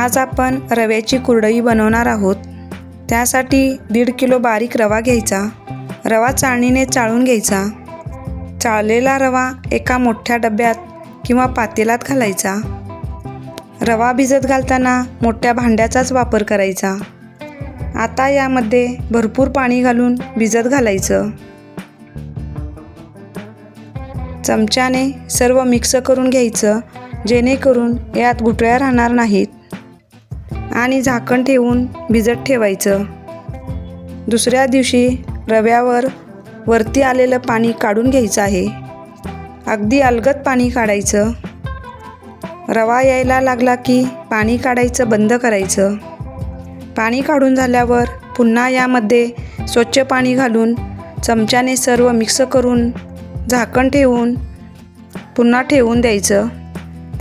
आज आपण रव्याची कुरडई बनवणार आहोत. त्यासाठी दीड किलो बारीक रवा घ्यायचा. रवा चाळणीने चाळून घ्यायचा. चाळलेला रवा एका मोठ्या डब्यात किंवा पातेलात घालायचा. रवा भिजत घालताना मोठ्या भांड्याचाच वापर करायचा. आता यामध्ये भरपूर पाणी घालून भिजत घालायचं. चमच्याने सर्व मिक्स करून घ्यायचं जेणेकरून यात घुटळ्या राहणार नाहीत. आणि झाकण ठेवून भिजत ठेवायचं. दुसऱ्या दिवशी रव्यावर वरती आलेलं पाणी काढून घ्यायचं आहे. अगदी अलगद पाणी काढायचं. रवा यायला लागला की पाणी काढायचं बंद करायचं. पाणी काढून झाल्यावर पुन्हा यामध्ये स्वच्छ पाणी घालून चमच्याने सर्व मिक्स करून झाकण ठेवून पुन्हा ठेवून द्यायचं.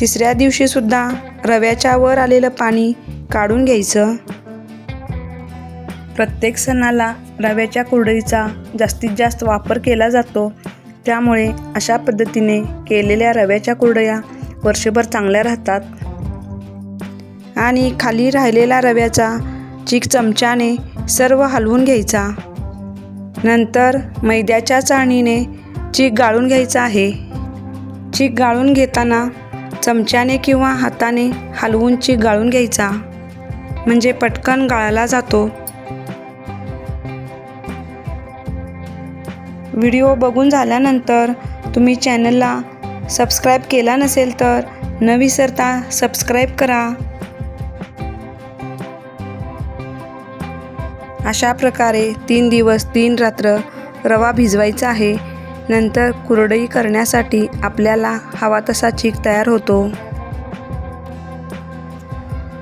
तिसऱ्या दिवशीसुद्धा रव्याच्या वर आलेलं पाणी काढून घ्यायचं. प्रत्येक सणाला रव्याच्या कुरडईचा जास्तीत जास्त वापर केला जातो. त्यामुळे अशा पद्धतीने केलेल्या रव्याच्या कुरडया वर्षभर चांगल्या राहतात. आणि खाली राहिलेला रव्याचा चीक चमच्याने सर्व हलवून घ्यायचा. नंतर मैद्याच्या चाळणीने चीक गाळून घ्यायचा आहे. चीक गाळून घेताना चमच्याने किंवा हाताने हलवून चीक गाळून घ्यायचा. म्हणजे पटकन गाळला जातो. व्हिडिओ बघून झाल्यानंतर तुम्ही चॅनलला सबस्क्राईब केला नसेल तर न विसरता सबस्क्राईब करा. अशा प्रकारे तीन दिवस तीन रात्र रवा भिजवायचा आहे. नंतर कुरडई करण्यासाठी आपल्याला हवा तसा चीक तयार होतो.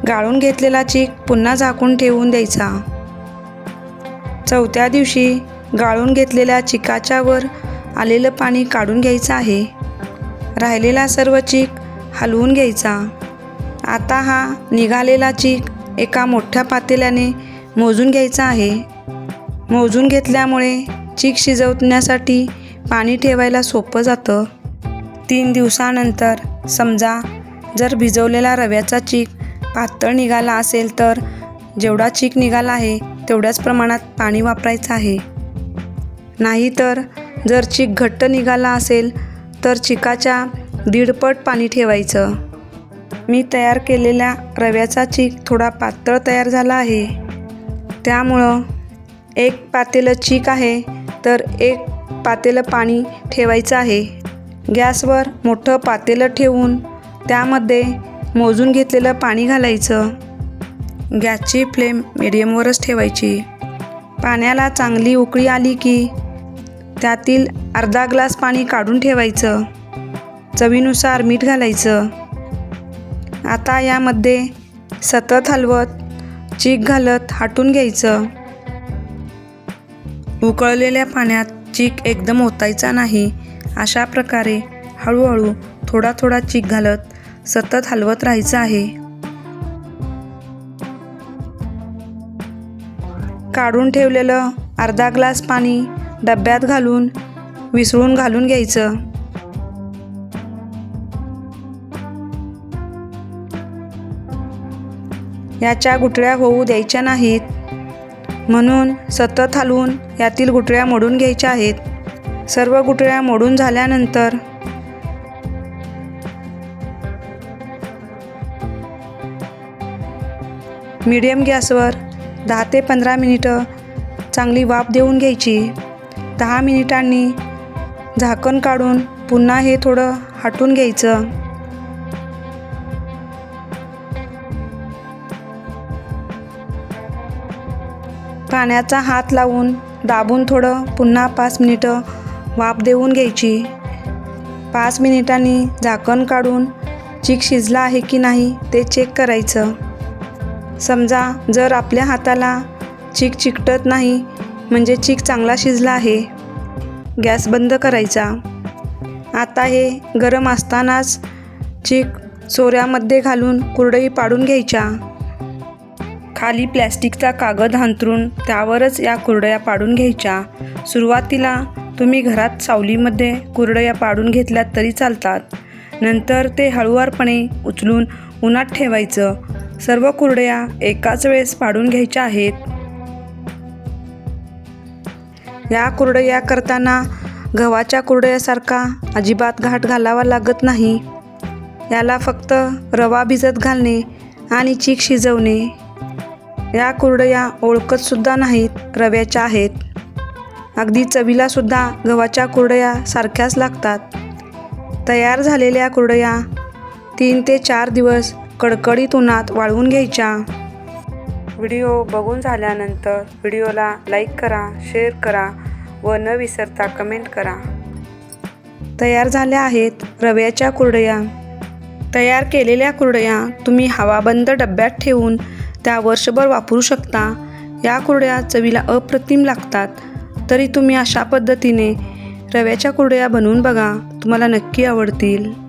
गाळून घेतलेला चीक पुन्हा झाकून ठेवून द्यायचा. चौथ्या दिवशी गाळून घेतलेल्या चिकाच्या वर आलेलं पाणी काढून घ्यायचं आहे. राहिलेला सर्व चीक हलवून घ्यायचा. आता हा निघालेला चीक एका मोठ्या पातेल्याने मोजून घ्यायचा आहे. मोजून घेतल्यामुळे चीक शिजवण्यासाठी पाणी ठेवायला सोपं जातं. तीन दिवसानंतर समजा जर भिजवलेला रव्याचा चीक पातळ निघाला असेल तर जेवढा चीक निघाला आहे तेवढ्याच प्रमाणात पाणी वापरायचं आहे. नाहीतर जर चीक घट्ट निघाला असेल तर चिकाच्या दीडपट पाणी ठेवायचं. मी तयार केलेल्या रव्याचा चीक थोडा पातळ तयार झाला आहे. त्यामुळं एक पातेलं चीक आहे तर एक पातेलं पाणी ठेवायचं आहे. गॅसवर मोठं पातेलं ठेवून त्यामध्ये मोजून घेतलेलं पाणी घालायचं. गॅसची फ्लेम मिडियमवरच ठेवायची. पाण्याला चांगली उकळी आली की त्यातील अर्धा ग्लास पाणी काढून ठेवायचं. चवीनुसार मीठ घालायचं. आता यामध्ये सतत हलवत चीक घालत हाटून घ्यायचं. उकळलेल्या पाण्यात चीक एकदम ओतायचा नाही. अशा प्रकारे हळूहळू थोडा थोडा चीक घालत सतत हलवत राहायचं आहे. काढून ठेवलेलं अर्धा ग्लास पाणी डब्यात घालून विसळून घालून घ्यायचं. याच्या गुठळ्या होऊ द्यायच्या नाहीत. म्हणून सतत हलवून यातील गुठळ्या मोडून घ्यायच्या आहेत. सर्व गुठळ्या मोडून झाल्यानंतर मीडियम गॅसवर दहा ते पंधरा मिनिटं चांगली वाफ देऊन घ्यायची. दहा मिनिटांनी झाकण काढून पुन्हा हे थोडं हटून घ्यायचं. पाण्याचा हात लावून दाबून थोडं पुन्हा पाच मिनिटं वाफ देऊन घ्यायची. पाच मिनिटांनी झाकण काढून चीक शिजला आहे की नाही ते चेक करायचं. समजा जर आपल्या हाताला चीक चिकटत नाही म्हणजे चीक चांगला शिजला आहे. गॅस बंद करायचा. आता हे गरम असतानाच चीक चोऱ्यामध्ये घालून कुरडई पाडून घ्यायच्या. खाली प्लॅस्टिकचा कागद हांतरून त्यावरच या कुरडया पाडून घ्यायच्या. सुरुवातीला तुम्ही घरात सावलीमध्ये कुरडया पाडून घेतल्यात तरी चालतात. नंतर ते हळुवारपणे उचलून उन्हात ठेवायचं. सर्व कुरडया एकाच वेळेस पाडून घ्यायच्या आहेत. या कुरडया करताना गव्हाच्या कुरडयासारखा अजिबात घाट घालावा लागत नाही. याला फक्त रवा भिजत घालणे आणि चीक शिजवणे या कुरडया ओळखतसुद्धा नाहीत रव्याच्या आहेत. अगदी चवीलासुद्धा गव्हाच्या कुरडया सारख्याच लागतात. तयार झालेल्या कुरडया तीन ते चार दिवस कडकडीत उन्हात वाळवून घ्यायच्या. व्हिडिओ बघून झाल्यानंतर व्हिडिओला लाईक करा शेअर करा व न विसरता कमेंट करा. तयार झाल्या आहेत रव्याच्या कुरडया. तयार केलेल्या कुरडया तुम्ही हवाबंद डब्यात ठेवून त्या वर्षभर वापरू शकता. या कुरड्या चवीला अप्रतिम लागतात. तरी तुम्ही अशा पद्धतीने रव्याच्या कुरड्या बनवून बघा. तुम्हाला नक्की आवडतील.